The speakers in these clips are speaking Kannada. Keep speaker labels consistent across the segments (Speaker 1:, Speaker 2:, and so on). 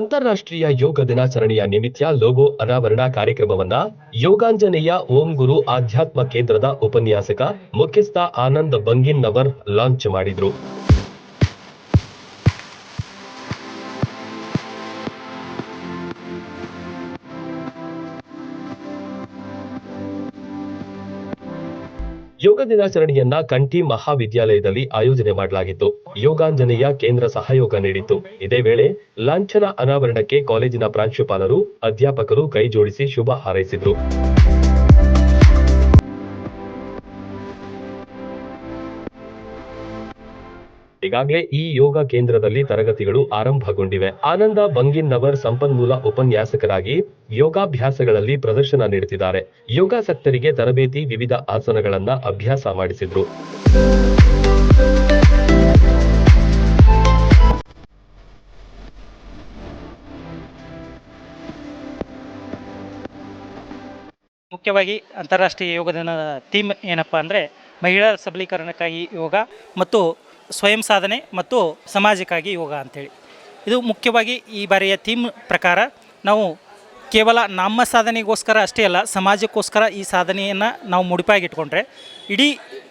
Speaker 1: ಅಂತಾರಾಷ್ಟ್ರೀಯ ಯೋಗ ದಿನಾಚರಣೆಯ ನಿಮಿತ್ತ ಲೋಗೋ ಅನಾವರಣ ಕಾರ್ಯಕ್ರಮವನ್ನ ಯೋಗಾಂಜನೇಯ ಓಂ ಗುರು ಆಧ್ಯಾತ್ಮ ಕೇಂದ್ರದ ಉಪನ್ಯಾಸಕ ಮುಖ್ಯಸ್ಥ ಆನಂದ್ ಬಂಗಿನ್ನವರ್ ಲಾಂಚ್ ಮಾಡಿದ್ರು. ಯೋಗ ದಿನಾಚರಣೆಯನ್ನ ಕಂಠಿ ಮಹಾವಿದ್ಯಾಲಯದಲ್ಲಿ ಆಯೋಜನೆ ಮಾಡಲಾಗಿತ್ತು. ಯೋಗಾಂಜನೆಯ ಕೇಂದ್ರ ಸಹಯೋಗ ನೀಡಿತ್ತು. ಇದೇ ವೇಳೆ ಲಾಂಛನ ಅನಾವರಣಕ್ಕೆ ಕಾಲೇಜಿನ ಪ್ರಾಂಶುಪಾಲರು, ಅಧ್ಯಾಪಕರು ಕೈ ಜೋಡಿಸಿ ಶುಭ ಹಾರೈಸಿದ್ರು. ಈಗಾಗಲೇ ಈ ಯೋಗ ಕೇಂದ್ರದಲ್ಲಿ ತರಗತಿಗಳು ಆರಂಭಗೊಂಡಿವೆ. ಆನಂದ ಬಂಗಿನ್ನವರ್ ಸಂಪನ್ಮೂಲ ಉಪನ್ಯಾಸಕರಾಗಿ ಯೋಗಾಭ್ಯಾಸಗಳಲ್ಲಿ ಪ್ರದರ್ಶನ ನೀಡುತ್ತಿದ್ದಾರೆ. ಯೋಗಾಸಕ್ತರಿಗೆ ತರಬೇತಿ, ವಿವಿಧ ಆಸನಗಳನ್ನ ಅಭ್ಯಾಸ ಮಾಡಿಸಿದ್ರು.
Speaker 2: ಮುಖ್ಯವಾಗಿ ಅಂತಾರಾಷ್ಟ್ರೀಯ ಯೋಗ ದಿನದ ಥೀಮ್ ಏನಪ್ಪ ಅಂದರೆ ಮಹಿಳಾ ಸಬಲೀಕರಣಕ್ಕಾಗಿ ಯೋಗ ಮತ್ತು ಸ್ವಯಂ ಸಾಧನೆ ಮತ್ತು ಸಮಾಜಕ್ಕಾಗಿ ಯೋಗ ಅಂಥೇಳಿ. ಇದು ಮುಖ್ಯವಾಗಿ ಈ ಬಾರಿಯ ಥೀಮ್ ಪ್ರಕಾರ ನಾವು ಕೇವಲ ನಮ್ಮ ಸಾಧನೆಗೋಸ್ಕರ ಅಷ್ಟೇ ಅಲ್ಲ, ಸಮಾಜಕ್ಕೋಸ್ಕರ ಈ ಸಾಧನೆಯನ್ನು ನಾವು ಮುಡಿಪಾಗಿಟ್ಕೊಂಡ್ರೆ, ಇಡೀ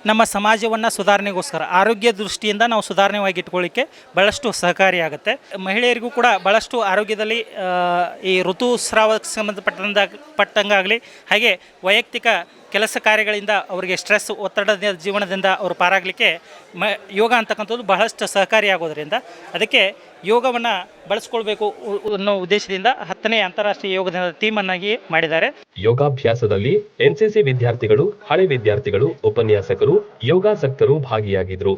Speaker 2: ನಮ್ಮ ಸಮಾಜವನ್ನು ಸುಧಾರಣೆಗೋಸ್ಕರ, ಆರೋಗ್ಯ ದೃಷ್ಟಿಯಿಂದ ನಾವು ಸುಧಾರಣೆವಾಗಿ ಇಟ್ಕೊಳ್ಳಿಕ್ಕೆ ಭಾಳಷ್ಟು ಸಹಕಾರಿಯಾಗುತ್ತೆ ಮಹಿಳೆಯರಿಗೂ ಕೂಡ ಭಾಳಷ್ಟು ಆರೋಗ್ಯದಲ್ಲಿ ಈ ಋತುಸ್ರಾವಕ್ಕೆ ಸಂಬಂಧಪಟ್ಟಂದ, ಪಟ್ಟಂಗಾಗಲಿ, ಹಾಗೆ ವೈಯಕ್ತಿಕ ಕೆಲಸ ಕಾರ್ಯಗಳಿಂದ ಅವರಿಗೆ ಸ್ಟ್ರೆಸ್, ಒತ್ತಡದ ಜೀವನದಿಂದ ಅವರು ಪಾರಾಗಲಿಕ್ಕೆ ಮ, ಯೋಗ ಅಂತಕ್ಕಂಥದ್ದು ಬಹಳಷ್ಟು ಸಹಕಾರಿಯಾಗೋದ್ರಿಂದ ಅದಕ್ಕೆ ಯೋಗವನ್ನು ಬಳಸ್ಕೊಳ್ಬೇಕು ಅನ್ನೋ ಉದ್ದೇಶದಿಂದ ಹತ್ತನೇ ಅಂತಾರಾಷ್ಟ್ರೀಯ ಯೋಗ ದಿನದ ಥೀಮನ್ನಾಗಿ ಮಾಡಿದ್ದಾರೆ.
Speaker 1: ಯೋಗಾಭ್ಯಾಸದಲ್ಲಿ ಎನ್ಸಿಸಿ ವಿದ್ಯಾರ್ಥಿಗಳು, ಹಳೆ ವಿದ್ಯಾರ್ಥಿಗಳು, ಉಪನ್ಯಾಸಕರು, ಯೋಗಾಸಕ್ತರು ಭಾಗಿಯಾಗಿದ್ರು.